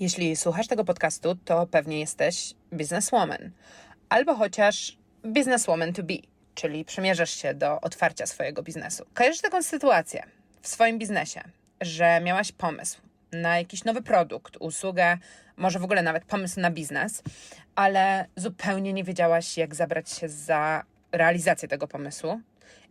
Jeśli słuchasz tego podcastu, to pewnie jesteś bizneswoman albo chociaż bizneswoman to be, czyli przymierzasz się do otwarcia swojego biznesu. Kojarzysz taką sytuację w swoim biznesie, że miałaś pomysł na jakiś nowy produkt, usługę, może w ogóle nawet pomysł na biznes, ale zupełnie nie wiedziałaś, jak zabrać się za realizację tego pomysłu.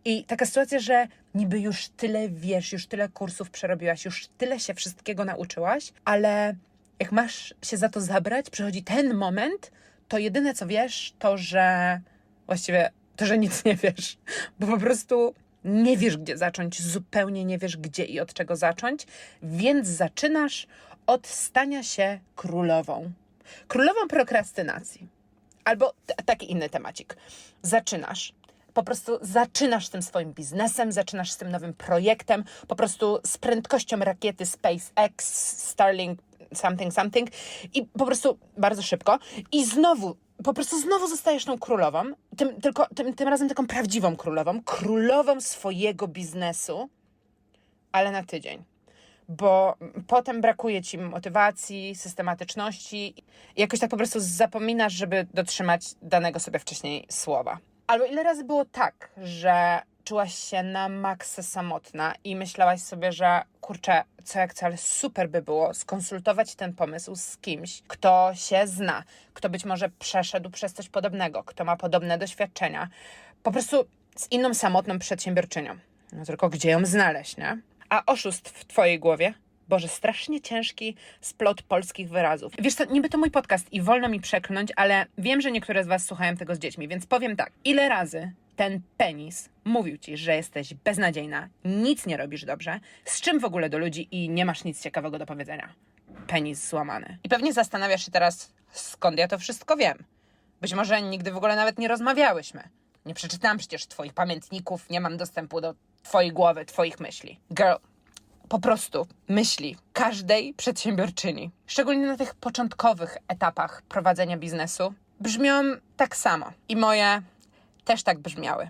I taka sytuacja, że niby już tyle wiesz, już tyle kursów przerobiłaś, już tyle się wszystkiego nauczyłaś, ale jak masz się za to zabrać, przychodzi ten moment, to jedyne co wiesz, to że właściwie to, że nic nie wiesz, bo po prostu nie wiesz, gdzie zacząć, zupełnie nie wiesz, gdzie i od czego zacząć, więc zaczynasz od stania się królową. Królową prokrastynacji. Albo taki inny temacik. Zaczynasz. Po prostu zaczynasz tym swoim biznesem, zaczynasz z tym nowym projektem, po prostu z prędkością rakiety SpaceX, Starlink, something, something i po prostu bardzo szybko. I znowu, po prostu znowu zostajesz tą królową, tym, tylko tym, tym razem taką prawdziwą królową, królową swojego biznesu, ale na tydzień bo potem brakuje ci motywacji, systematyczności. Jakoś tak po prostu zapominasz, żeby dotrzymać danego sobie wcześniej słowa. Albo ile razy było tak, że czułaś się na maksę samotna i myślałaś sobie, że kurczę, co jak co, ale super by było skonsultować ten pomysł z kimś, kto się zna, kto być może przeszedł przez coś podobnego, kto ma podobne doświadczenia. Po prostu z inną samotną przedsiębiorczynią. No tylko gdzie ją znaleźć, nie? A oszust w twojej głowie? Boże, strasznie ciężki splot polskich wyrazów. Wiesz co, niby to mój podcast i wolno mi przeklnąć, ale wiem, że niektóre z was słuchają tego z dziećmi, więc powiem tak. Ile razy ten penis mówił ci, że jesteś beznadziejna, nic nie robisz dobrze, z czym w ogóle do ludzi i nie masz nic ciekawego do powiedzenia? Penis złamany. I pewnie zastanawiasz się teraz, skąd ja to wszystko wiem. Być może nigdy w ogóle nawet nie rozmawiałyśmy. Nie przeczytałam przecież twoich pamiętników, nie mam dostępu do twojej głowy, twoich myśli. Girl, po prostu myśli każdej przedsiębiorczyni, szczególnie na tych początkowych etapach prowadzenia biznesu, brzmią tak samo. I moje też tak brzmiały.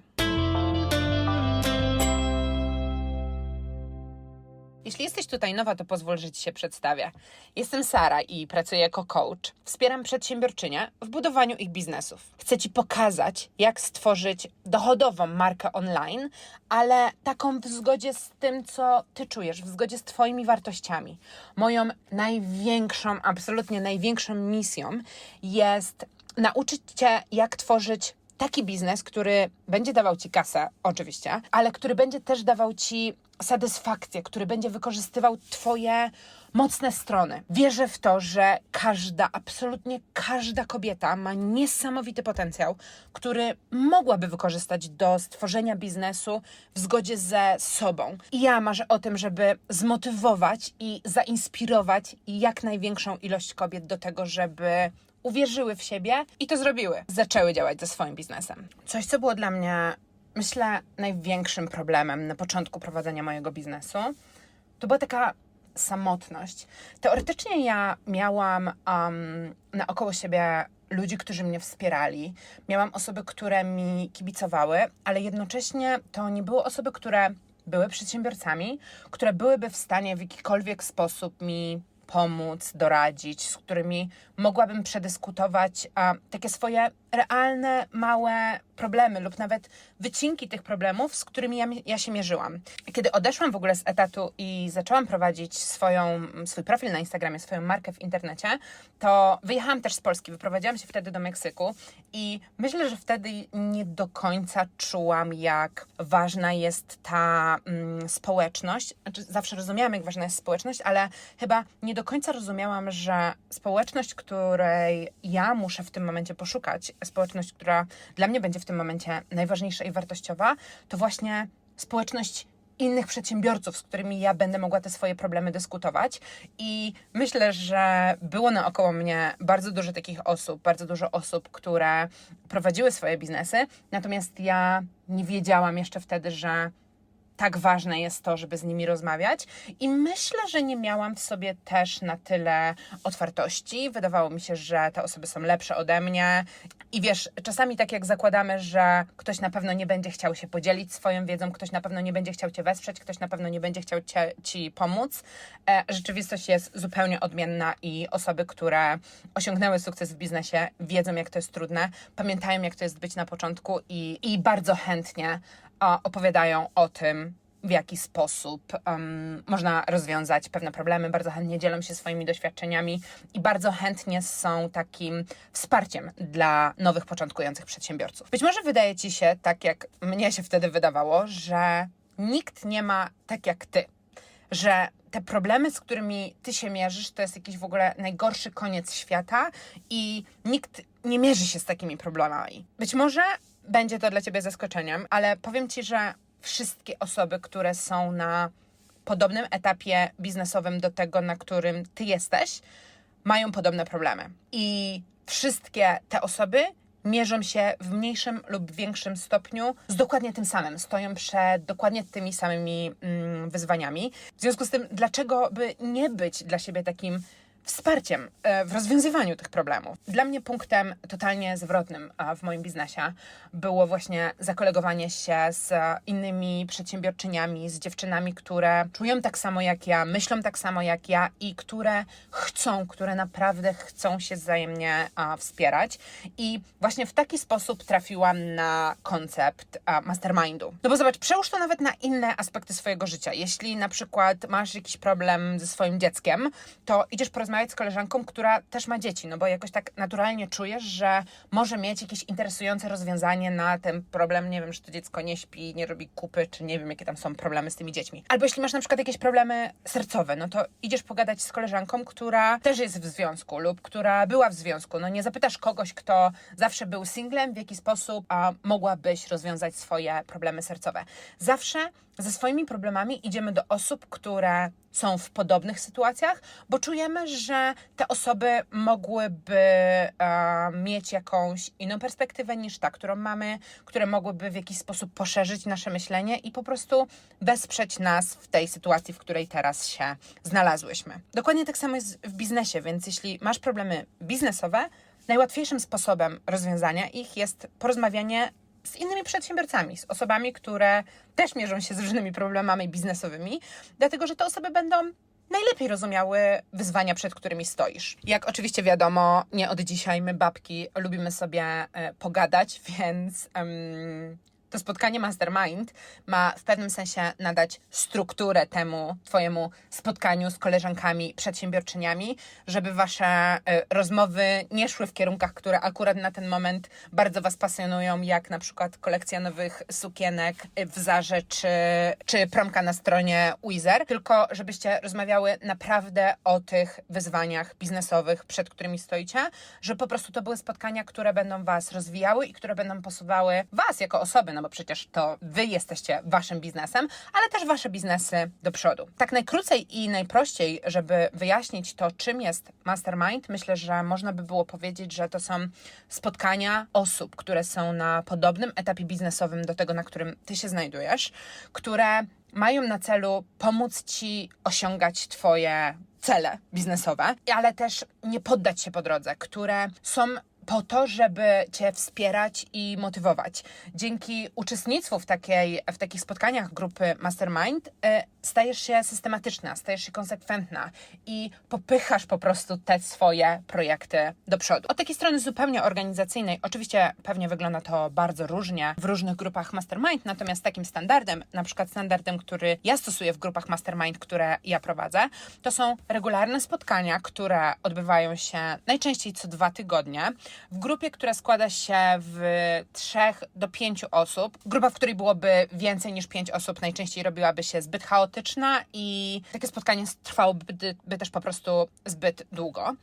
Jeśli jesteś tutaj nowa, to pozwól, że Ci się przedstawię. Jestem Sara i pracuję jako coach. Wspieram przedsiębiorczynie w budowaniu ich biznesów. Chcę Ci pokazać, jak stworzyć dochodową markę online, ale taką w zgodzie z tym, co Ty czujesz, w zgodzie z Twoimi wartościami. Moją największą, absolutnie największą misją jest nauczyć Cię, jak tworzyć taki biznes, który będzie dawał ci kasę, oczywiście, ale który będzie też dawał ci satysfakcję, który będzie wykorzystywał twoje mocne strony. Wierzę w to, że każda, absolutnie każda kobieta ma niesamowity potencjał, który mogłaby wykorzystać do stworzenia biznesu w zgodzie ze sobą. I ja marzę o tym, żeby zmotywować i zainspirować jak największą ilość kobiet do tego, żeby uwierzyły w siebie i to zrobiły. Zaczęły działać ze swoim biznesem. Coś, co było dla mnie, myślę, największym problemem na początku prowadzenia mojego biznesu, to była taka samotność. Teoretycznie ja miałam um, naokoło siebie ludzi, którzy mnie wspierali. Miałam osoby, które mi kibicowały, ale jednocześnie to nie były osoby, które były przedsiębiorcami, które byłyby w stanie w jakikolwiek sposób mi pomóc, doradzić, z którymi mogłabym przedyskutować a, takie swoje realne, małe problemy lub nawet wycinki tych problemów, z którymi ja, ja się mierzyłam. Kiedy odeszłam w ogóle z etatu i zaczęłam prowadzić swoją, swój profil na Instagramie, swoją markę w internecie, to wyjechałam też z Polski, wyprowadziłam się wtedy do Meksyku i myślę, że wtedy nie do końca czułam, jak ważna jest ta mm, społeczność. Znaczy, zawsze rozumiałam, jak ważna jest społeczność, ale chyba nie do końca rozumiałam, że społeczność, której ja muszę w tym momencie poszukać, społeczność, która dla mnie będzie w tym momencie najważniejsza i wartościowa, to właśnie społeczność innych przedsiębiorców, z którymi ja będę mogła te swoje problemy dyskutować. I myślę, że było naokoło mnie bardzo dużo takich osób, bardzo dużo osób, które prowadziły swoje biznesy, natomiast ja nie wiedziałam jeszcze wtedy, że tak ważne jest to, żeby z nimi rozmawiać. I myślę, że nie miałam w sobie też na tyle otwartości. Wydawało mi się, że te osoby są lepsze ode mnie. I wiesz, czasami tak jak zakładamy, że ktoś na pewno nie będzie chciał się podzielić swoją wiedzą, ktoś na pewno nie będzie chciał cię wesprzeć, ktoś na pewno nie będzie chciał cię, ci pomóc. E, rzeczywistość jest zupełnie odmienna i osoby, które osiągnęły sukces w biznesie, wiedzą, jak to jest trudne, pamiętają, jak to jest być na początku i, i bardzo chętnie opowiadają o tym, w jaki sposób um, można rozwiązać pewne problemy. Bardzo chętnie dzielą się swoimi doświadczeniami i bardzo chętnie są takim wsparciem dla nowych, początkujących przedsiębiorców. Być może wydaje ci się, tak jak mnie się wtedy wydawało, że nikt nie ma tak jak ty, że te problemy, z którymi ty się mierzysz, to jest jakiś w ogóle najgorszy koniec świata i nikt nie mierzy się z takimi problemami. Być może będzie to dla ciebie zaskoczeniem, ale powiem ci, że wszystkie osoby, które są na podobnym etapie biznesowym do tego, na którym ty jesteś, mają podobne problemy. I wszystkie te osoby mierzą się w mniejszym lub większym stopniu z dokładnie tym samym, stoją przed dokładnie tymi samymi mm, wyzwaniami. W związku z tym, dlaczego by nie być dla siebie takim wsparciem e, w rozwiązywaniu tych problemów. Dla mnie punktem totalnie zwrotnym w moim biznesie było właśnie zakolegowanie się z innymi przedsiębiorczyniami, z dziewczynami, które czują tak samo jak ja, myślą tak samo jak ja i które chcą, które naprawdę chcą się wzajemnie wspierać. I właśnie w taki sposób trafiłam na koncept mastermindu. No bo zobacz, przełóż to nawet na inne aspekty swojego życia. Jeśli na przykład masz jakiś problem ze swoim dzieckiem, to idziesz porozmawiać porozmawiać z koleżanką, która też ma dzieci, no bo jakoś tak naturalnie czujesz, że może mieć jakieś interesujące rozwiązanie na ten problem, nie wiem, czy to dziecko nie śpi, nie robi kupy, czy nie wiem, jakie tam są problemy z tymi dziećmi. Albo jeśli masz na przykład jakieś problemy sercowe, no to idziesz pogadać z koleżanką, która też jest w związku lub która była w związku. No nie zapytasz kogoś, kto zawsze był singlem, w jaki sposób a, mogłabyś rozwiązać swoje problemy sercowe. Zawsze ze swoimi problemami idziemy do osób, które są w podobnych sytuacjach, bo czujemy, że te osoby mogłyby e, mieć jakąś inną perspektywę niż ta, którą mamy, które mogłyby w jakiś sposób poszerzyć nasze myślenie i po prostu wesprzeć nas w tej sytuacji, w której teraz się znalazłyśmy. Dokładnie tak samo jest w biznesie, więc jeśli masz problemy biznesowe, najłatwiejszym sposobem rozwiązania ich jest porozmawianie z innymi przedsiębiorcami, z osobami, które też mierzą się z różnymi problemami biznesowymi, dlatego że te osoby będą najlepiej rozumiały wyzwania, przed którymi stoisz. Jak oczywiście wiadomo, nie od dzisiaj my babki lubimy sobie e, pogadać, więc to spotkanie Mastermind ma w pewnym sensie nadać strukturę temu Twojemu spotkaniu z koleżankami, przedsiębiorczyniami, żeby Wasze y, rozmowy nie szły w kierunkach, które akurat na ten moment bardzo Was pasjonują, jak na przykład kolekcja nowych sukienek w Zarze czy, czy promka na stronie Wizer, tylko żebyście rozmawiały naprawdę o tych wyzwaniach biznesowych, przed którymi stoicie, że po prostu to były spotkania, które będą Was rozwijały i które będą posuwały Was jako osoby, no bo przecież to wy jesteście waszym biznesem, ale też wasze biznesy do przodu. Tak najkrócej i najprościej, żeby wyjaśnić to, czym jest mastermind, myślę, że można by było powiedzieć, że to są spotkania osób, które są na podobnym etapie biznesowym do tego, na którym ty się znajdujesz, które mają na celu pomóc ci osiągać twoje cele biznesowe, ale też nie poddać się po drodze, które są po to, żeby Cię wspierać i motywować. Dzięki uczestnictwu w, takiej, w takich spotkaniach grupy Mastermind e, stajesz się systematyczna, stajesz się konsekwentna i popychasz po prostu te swoje projekty do przodu. Od takiej strony zupełnie organizacyjnej, oczywiście pewnie wygląda to bardzo różnie w różnych grupach Mastermind, natomiast takim standardem, na przykład standardem, który ja stosuję w grupach Mastermind, które ja prowadzę, to są regularne spotkania, które odbywają się najczęściej co dwa tygodnie w grupie, która składa się w trzech do pięciu osób. Grupa, w której byłoby więcej niż pięć osób, najczęściej robiłaby się zbyt chaotyczna i takie spotkanie trwałoby by też po prostu zbyt długo.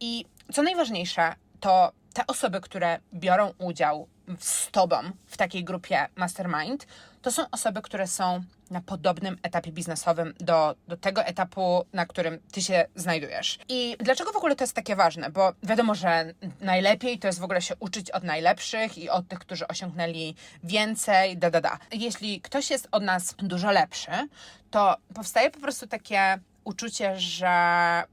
I co najważniejsze, to te osoby, które biorą udział z tobą w takiej grupie mastermind, to są osoby, które są na podobnym etapie biznesowym do, do tego etapu, na którym ty się znajdujesz. I dlaczego w ogóle to jest takie ważne? Bo wiadomo, że najlepiej to jest w ogóle się uczyć od najlepszych i od tych, którzy osiągnęli więcej, da, da, da. Jeśli ktoś jest od nas dużo lepszy, to powstaje po prostu takie uczucie, że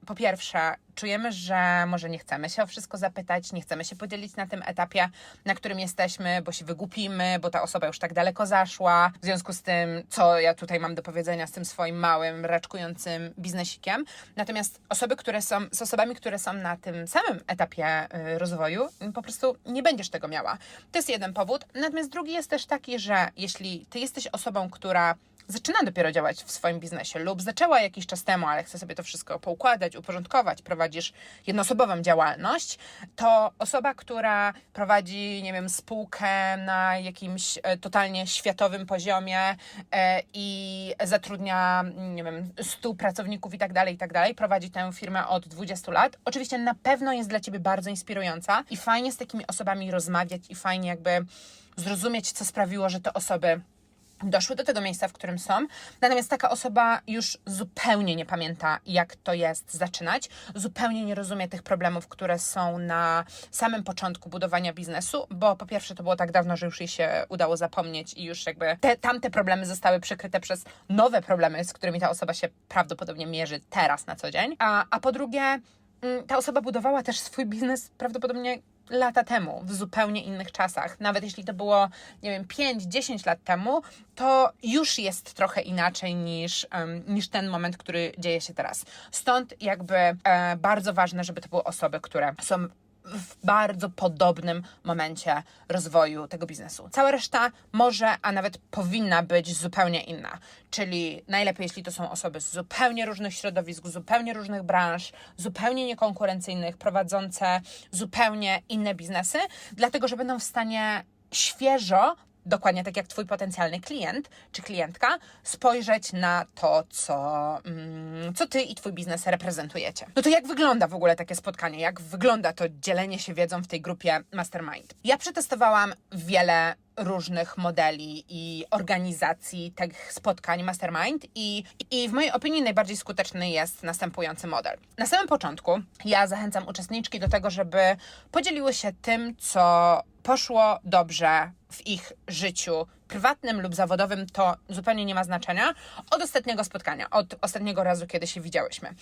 po pierwsze czujemy, że może nie chcemy się o wszystko zapytać, nie chcemy się podzielić na tym etapie, na którym jesteśmy, bo się wygupimy, bo ta osoba już tak daleko zaszła. W związku z tym, co ja tutaj mam do powiedzenia z tym swoim małym, raczkującym biznesikiem. Natomiast osoby, które są, z osobami, które są na tym samym etapie y, rozwoju, po prostu nie będziesz tego miała. To jest jeden powód. Natomiast drugi jest też taki, że jeśli ty jesteś osobą, która zaczyna dopiero działać w swoim biznesie lub zaczęła jakiś czas temu, ale chce sobie to wszystko poukładać, uporządkować, prowadzisz jednoosobową działalność, to osoba, która prowadzi, nie wiem, spółkę na jakimś e, totalnie światowym poziomie e, i zatrudnia, nie wiem, 100 pracowników i tak dalej, i tak dalej, prowadzi tę firmę od 20 lat, oczywiście na pewno jest dla ciebie bardzo inspirująca i fajnie z takimi osobami rozmawiać i fajnie jakby zrozumieć, co sprawiło, że te osoby doszły do tego miejsca, w którym są. Natomiast taka osoba już zupełnie nie pamięta, jak to jest zaczynać, zupełnie nie rozumie tych problemów, które są na samym początku budowania biznesu, bo po pierwsze to było tak dawno, że już jej się udało zapomnieć i już jakby te tamte problemy zostały przykryte przez nowe problemy, z którymi ta osoba się prawdopodobnie mierzy teraz na co dzień. A, a po drugie, mm, ta osoba budowała też swój biznes prawdopodobnie lata temu, w zupełnie innych czasach. Nawet jeśli to było, nie wiem, 5-10 lat temu, to już jest trochę inaczej niż, um, niż ten moment, który dzieje się teraz. Stąd jakby e, bardzo ważne, żeby to były osoby, które są w bardzo podobnym momencie rozwoju tego biznesu. Cała reszta może, a nawet powinna być zupełnie inna. Czyli najlepiej, jeśli to są osoby z zupełnie różnych środowisk, zupełnie różnych branż, zupełnie niekonkurencyjnych, prowadzące zupełnie inne biznesy, dlatego że będą w stanie świeżo dokładnie tak jak Twój potencjalny klient czy klientka, spojrzeć na to, co, mm, co Ty i Twój biznes reprezentujecie. No to jak wygląda w ogóle takie spotkanie? Jak wygląda to dzielenie się wiedzą w tej grupie Mastermind? Ja przetestowałam wiele różnych modeli i organizacji tych spotkań Mastermind i, i w mojej opinii najbardziej skuteczny jest następujący model. Na samym początku ja zachęcam uczestniczki do tego, żeby podzieliły się tym, co poszło dobrze w ich życiu prywatnym lub zawodowym, to zupełnie nie ma znaczenia, od ostatniego spotkania, od ostatniego razu, kiedy się widziałyśmy.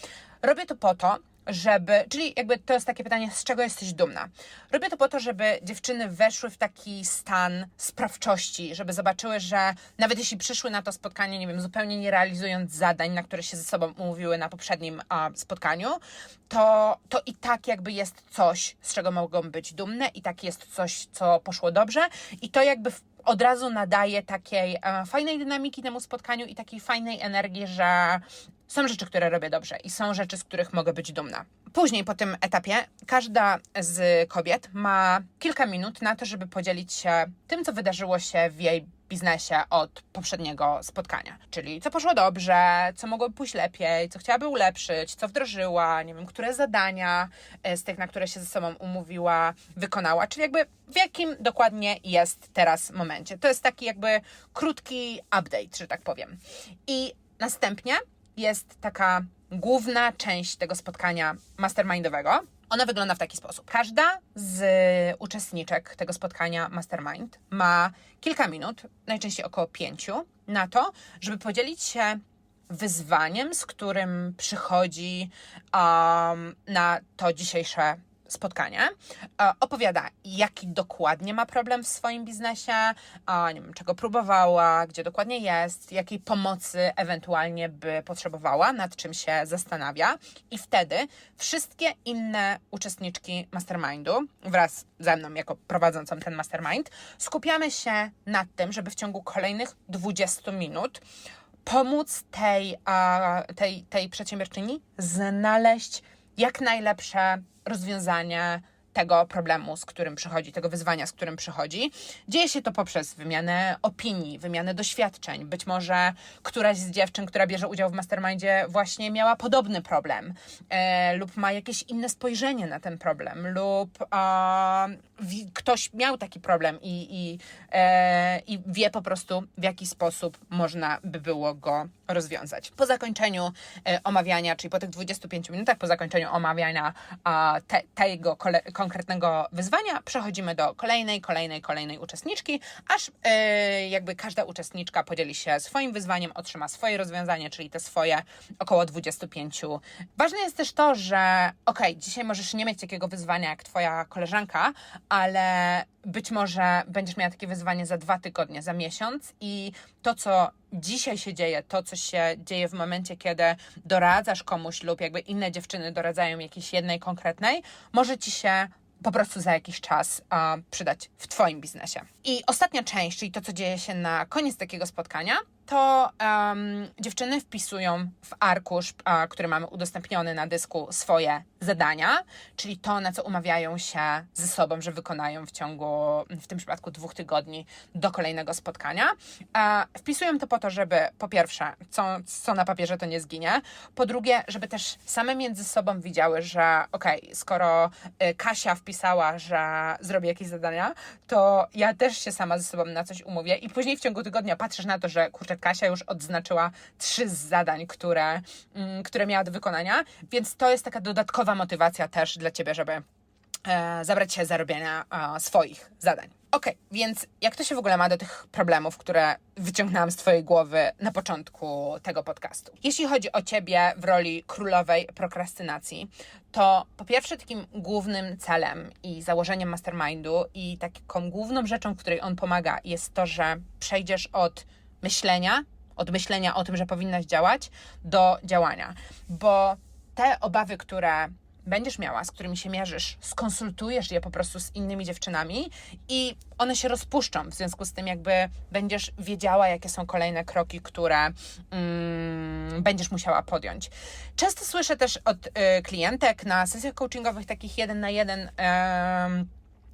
Robię to po to, żeby, czyli jakby to jest takie pytanie, z czego jesteś dumna? Robię to po to, żeby dziewczyny weszły w taki stan sprawczości, żeby zobaczyły, że nawet jeśli przyszły na to spotkanie, nie wiem, zupełnie nie realizując zadań, na które się ze sobą umówiły na poprzednim a, spotkaniu, to, to i tak jakby jest coś, z czego mogą być dumne i tak jest coś, co poszło dobrze i to jakby w od razu nadaje takiej e, fajnej dynamiki temu spotkaniu i takiej fajnej energii, że są rzeczy, które robię dobrze i są rzeczy, z których mogę być dumna. Później po tym etapie każda z kobiet ma kilka minut na to, żeby podzielić się tym, co wydarzyło się w jej biznesie od poprzedniego spotkania. Czyli co poszło dobrze, co mogłoby pójść lepiej, co chciałaby ulepszyć, co wdrożyła, nie wiem, które zadania e, z tych, na które się ze sobą umówiła, wykonała. Czyli jakby w jakim dokładnie jest teraz momencie. To jest taki jakby krótki update, że tak powiem. I następnie jest taka główna część tego spotkania mastermindowego. Ona wygląda w taki sposób. Każda z uczestniczek tego spotkania Mastermind ma kilka minut, najczęściej około pięciu, na to, żeby podzielić się wyzwaniem, z którym przychodzi um, na to dzisiejsze spotkanie. E, opowiada, jaki dokładnie ma problem w swoim biznesie, nie wiem, czego próbowała, gdzie dokładnie jest, jakiej pomocy ewentualnie by potrzebowała, nad czym się zastanawia. I wtedy wszystkie inne uczestniczki mastermindu, wraz ze mną jako prowadzącą ten mastermind, skupiamy się nad tym, żeby w ciągu kolejnych 20 minut pomóc tej, tej, tej przedsiębiorczyni znaleźć jak najlepsze rozwiązanie tego problemu, z którym przychodzi, tego wyzwania, z którym przychodzi. Dzieje się to poprzez wymianę opinii, wymianę doświadczeń. Być może któraś z dziewczyn, która bierze udział w mastermindzie, właśnie miała podobny problem e, lub ma jakieś inne spojrzenie na ten problem, lub e, ktoś miał taki problem i, i, e, i wie po prostu, w jaki sposób można by było go rozwiązać. Po zakończeniu e, omawiania, czyli po tych 25 minutach, po zakończeniu omawiania tego kole, konkretnego wyzwania, przechodzimy do kolejnej, kolejnej, kolejnej uczestniczki, aż e, jakby każda uczestniczka podzieli się swoim wyzwaniem, otrzyma swoje rozwiązanie, czyli te swoje około 25. Ważne jest też to, że okej, dzisiaj możesz nie mieć takiego wyzwania jak twoja koleżanka, ale być może będziesz miała takie wyzwanie za dwa tygodnie, za miesiąc i to, co dzisiaj się dzieje, to, co się dzieje w momencie, kiedy doradzasz komuś lub jakby inne dziewczyny doradzają jakiejś jednej konkretnej, może ci się po prostu za jakiś czas przydać w Twoim biznesie. I ostatnia część, czyli to, co dzieje się na koniec takiego spotkania, to em, dziewczyny wpisują w arkusz, a, który mamy udostępniony na dysku, swoje zadania, czyli to, na co umawiają się ze sobą, że wykonają w ciągu, w tym przypadku dwóch tygodni do kolejnego spotkania. A, wpisują to po to, żeby po pierwsze, co, co na papierze to nie zginie, po drugie, żeby też same między sobą widziały, że okej, skoro y, Kasia wpisała, że zrobi jakieś zadania, to ja też się sama ze sobą na coś umówię i później w ciągu tygodnia patrzysz na to, że kurczę, Kasia już odznaczyła trzy z zadań, które, mm, które miała do wykonania, więc to jest taka dodatkowa motywacja też dla Ciebie, żeby e, zabrać się za robienia e, swoich zadań. Okej, więc jak to się w ogóle ma do tych problemów, które wyciągnęłam z Twojej głowy na początku tego podcastu? Jeśli chodzi o Ciebie w roli królowej prokrastynacji, to po pierwsze takim głównym celem i założeniem mastermindu i taką główną rzeczą, której on pomaga, jest to, że przejdziesz od myślenia, od myślenia o tym, że powinnaś działać, do działania. Bo te obawy, które będziesz miała, z którymi się mierzysz, skonsultujesz je po prostu z innymi dziewczynami i one się rozpuszczą. W związku z tym, jakby będziesz wiedziała, jakie są kolejne kroki, które mm, będziesz musiała podjąć. Często słyszę też od y, klientek na sesjach coachingowych, takich jeden na jeden, em,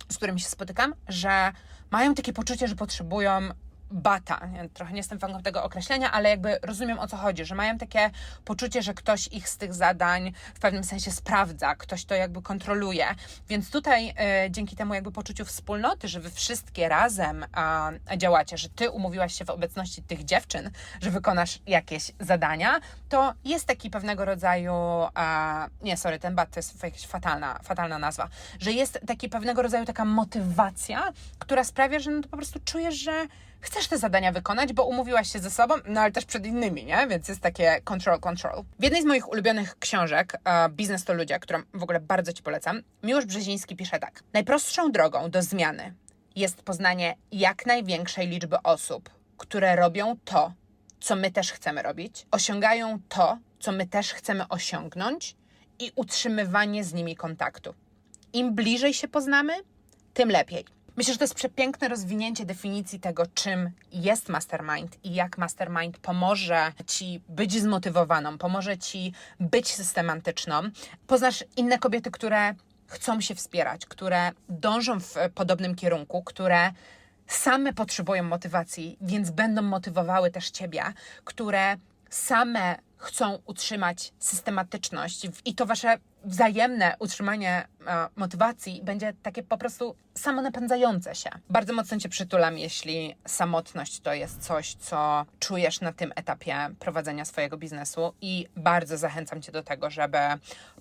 z którymi się spotykam, że mają takie poczucie, że potrzebują bata. Ja trochę nie jestem fanką tego określenia, ale jakby rozumiem o co chodzi, że mają takie poczucie, że ktoś ich z tych zadań w pewnym sensie sprawdza, ktoś to jakby kontroluje. Więc tutaj e, dzięki temu jakby poczuciu wspólnoty, że wy wszystkie razem a, działacie, że ty umówiłaś się w obecności tych dziewczyn, że wykonasz jakieś zadania, to jest taki pewnego rodzaju, a, nie sorry, ten bat to jest jakaś fatalna, fatalna nazwa, że jest taki pewnego rodzaju taka motywacja, która sprawia, że no to po prostu czujesz, że chcesz te zadania wykonać, bo umówiłaś się ze sobą, no ale też przed innymi, nie? Więc jest takie control, control. W jednej z moich ulubionych książek, e, Biznes to ludzie, którą w ogóle bardzo Ci polecam, Miłosz Brzeziński pisze tak. Najprostszą drogą do zmiany jest poznanie jak największej liczby osób, które robią to, co my też chcemy robić, osiągają to, co my też chcemy osiągnąć i utrzymywanie z nimi kontaktu. Im bliżej się poznamy, tym lepiej. Myślę, że to jest przepiękne rozwinięcie definicji tego, czym jest mastermind i jak mastermind pomoże ci być zmotywowaną, pomoże ci być systematyczną. Poznasz inne kobiety, które chcą się wspierać, które dążą w podobnym kierunku, które same potrzebują motywacji, więc będą motywowały też ciebie, które same chcą utrzymać systematyczność i to wasze wzajemne utrzymanie e, motywacji będzie takie po prostu samonapędzające się. Bardzo mocno cię przytulam, jeśli samotność to jest coś, co czujesz na tym etapie prowadzenia swojego biznesu i bardzo zachęcam cię do tego, żeby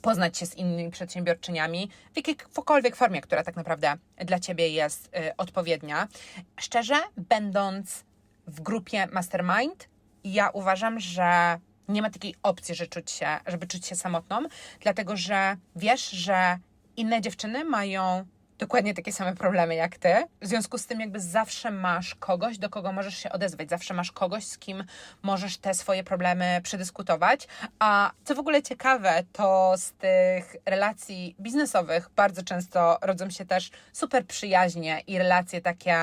poznać się z innymi przedsiębiorczyniami w jakiejkolwiek formie, która tak naprawdę dla ciebie jest y, odpowiednia. Szczerze, będąc w grupie Mastermind, ja uważam, że nie ma takiej opcji, że czuć się, żeby czuć się samotną, dlatego że wiesz, że inne dziewczyny mają dokładnie takie same problemy jak ty. W związku z tym jakby zawsze masz kogoś, do kogo możesz się odezwać, zawsze masz kogoś, z kim możesz te swoje problemy przedyskutować. A co w ogóle ciekawe, to z tych relacji biznesowych bardzo często rodzą się też super przyjaźnie i relacje takie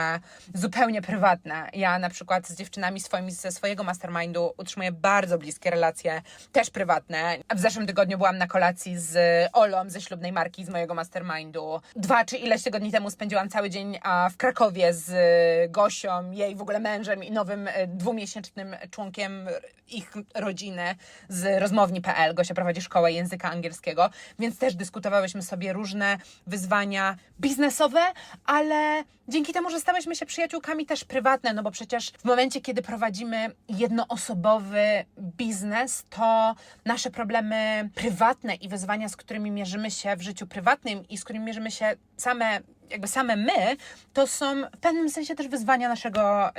zupełnie prywatne. Ja na przykład z dziewczynami swoimi ze swojego mastermindu utrzymuję bardzo bliskie relacje, też prywatne. W zeszłym tygodniu byłam na kolacji z Olą ze ślubnej marki z mojego mastermindu. Dwa czy ileś tygodni temu spędziłam cały dzień w Krakowie z y, Gosią, jej w ogóle mężem i nowym y, dwumiesięcznym członkiem ich rodziny z rozmowni.pl. Gosia prowadzi szkołę języka angielskiego, więc też dyskutowałyśmy sobie różne wyzwania biznesowe, ale dzięki temu, że stałyśmy się przyjaciółkami też prywatne, no bo przecież w momencie, kiedy prowadzimy jednoosobowy biznes, to nasze problemy prywatne i wyzwania, z którymi mierzymy się w życiu prywatnym i z którymi mierzymy się same jakby same my, to są w pewnym sensie też wyzwania naszego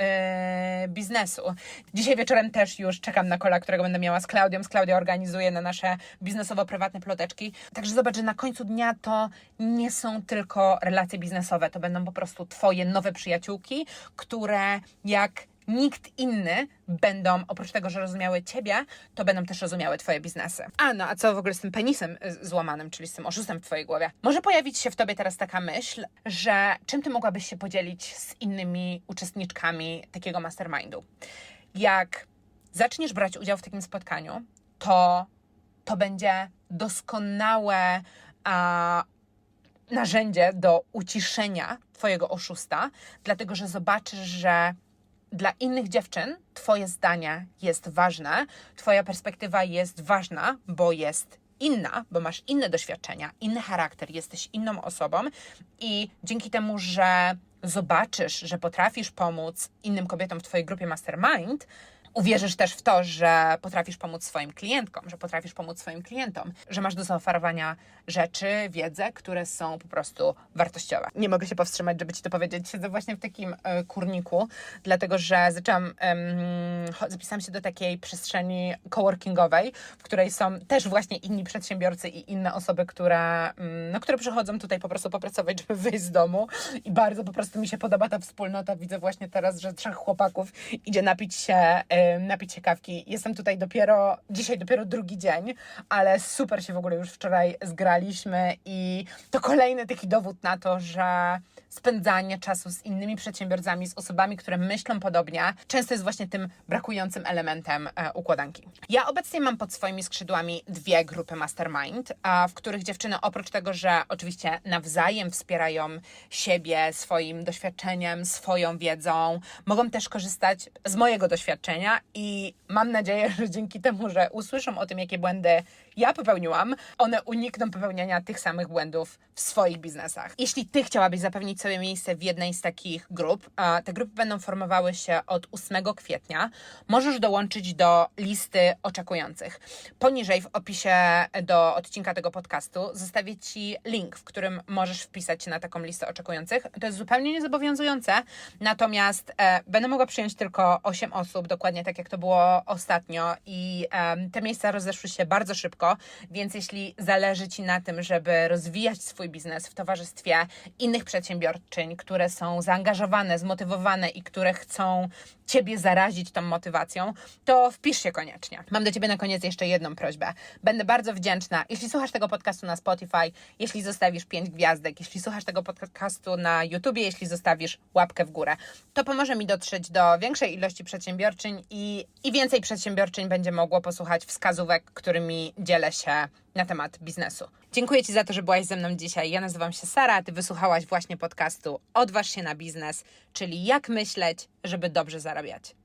yy, biznesu. Dzisiaj wieczorem też już czekam na kola, którego będę miała z Klaudią. Z Klaudią organizuję na nasze biznesowo-prywatne ploteczki. Także zobacz, że na końcu dnia to nie są tylko relacje biznesowe, to będą po prostu twoje nowe przyjaciółki, które jak nikt inny będą, oprócz tego, że rozumiały ciebie, to będą też rozumiały twoje biznesy. A no, a co w ogóle z tym penisem y, złamanym, czyli z tym oszustem w twojej głowie? Może pojawić się w tobie teraz taka myśl, że czym ty mogłabyś się podzielić z innymi uczestniczkami takiego mastermindu? Jak zaczniesz brać udział w takim spotkaniu, to to będzie doskonałe a, narzędzie do uciszenia twojego oszusta, dlatego że zobaczysz, że dla innych dziewczyn Twoje zdanie jest ważne, Twoja perspektywa jest ważna, bo jest inna, bo masz inne doświadczenia, inny charakter, jesteś inną osobą i dzięki temu, że zobaczysz, że potrafisz pomóc innym kobietom w Twojej grupie Mastermind, uwierzysz też w to, że potrafisz pomóc swoim klientkom, że potrafisz pomóc swoim klientom, że masz do zaoferowania rzeczy, wiedzę, które są po prostu wartościowe. Nie mogę się powstrzymać, żeby Ci to powiedzieć. Siedzę właśnie w takim e, kurniku, dlatego że zaczęłam, cho- zapisałam się do takiej przestrzeni coworkingowej, w której są też właśnie inni przedsiębiorcy i inne osoby, które, mm, no, które przychodzą tutaj po prostu popracować, żeby wyjść z domu i bardzo po prostu mi się podoba ta wspólnota. Widzę właśnie teraz, że trzech chłopaków idzie napić się, em, napić się kawki. Jestem tutaj dopiero, dzisiaj dopiero drugi dzień, ale super się w ogóle już wczoraj zgraliśmy i to kolejny taki dowód na to, że spędzanie czasu z innymi przedsiębiorcami, z osobami, które myślą podobnie, często jest właśnie tym brakującym elementem e, układanki. Ja obecnie mam pod swoimi skrzydłami dwie grupy mastermind, w których dziewczyny oprócz tego, że oczywiście nawzajem wspierają siebie swoim doświadczeniem, swoją wiedzą, mogą też korzystać z mojego doświadczenia i mam nadzieję, że dzięki temu, że usłyszą o tym, jakie błędy ja popełniłam, one unikną popełniania tych samych błędów w swoich biznesach. Jeśli ty chciałabyś zapewnić sobie miejsce w jednej z takich grup, a te grupy będą formowały się od 8 kwietnia, możesz dołączyć do listy oczekujących. Poniżej w opisie do odcinka tego podcastu zostawię ci link, w którym możesz wpisać się na taką listę oczekujących. To jest zupełnie niezobowiązujące, natomiast e, będę mogła przyjąć tylko 8 osób, dokładnie tak jak to było ostatnio i em, te miejsca rozeszły się bardzo szybko, więc jeśli zależy Ci na tym, żeby rozwijać swój biznes w towarzystwie innych przedsiębiorczyń, które są zaangażowane, zmotywowane i które chcą Ciebie zarazić tą motywacją, to wpisz się koniecznie. Mam do Ciebie na koniec jeszcze jedną prośbę. Będę bardzo wdzięczna, jeśli słuchasz tego podcastu na Spotify, jeśli zostawisz 5 gwiazdek, jeśli słuchasz tego podcastu na YouTubie, jeśli zostawisz łapkę w górę. To pomoże mi dotrzeć do większej ilości przedsiębiorczyń i, i więcej przedsiębiorczyń będzie mogło posłuchać wskazówek, którymi dzielę się na temat biznesu. Dziękuję Ci za to, że byłaś ze mną dzisiaj. Ja nazywam się Sara, Ty wysłuchałaś właśnie podcastu Odważ się na biznes, czyli jak myśleć, żeby dobrze zarabiać.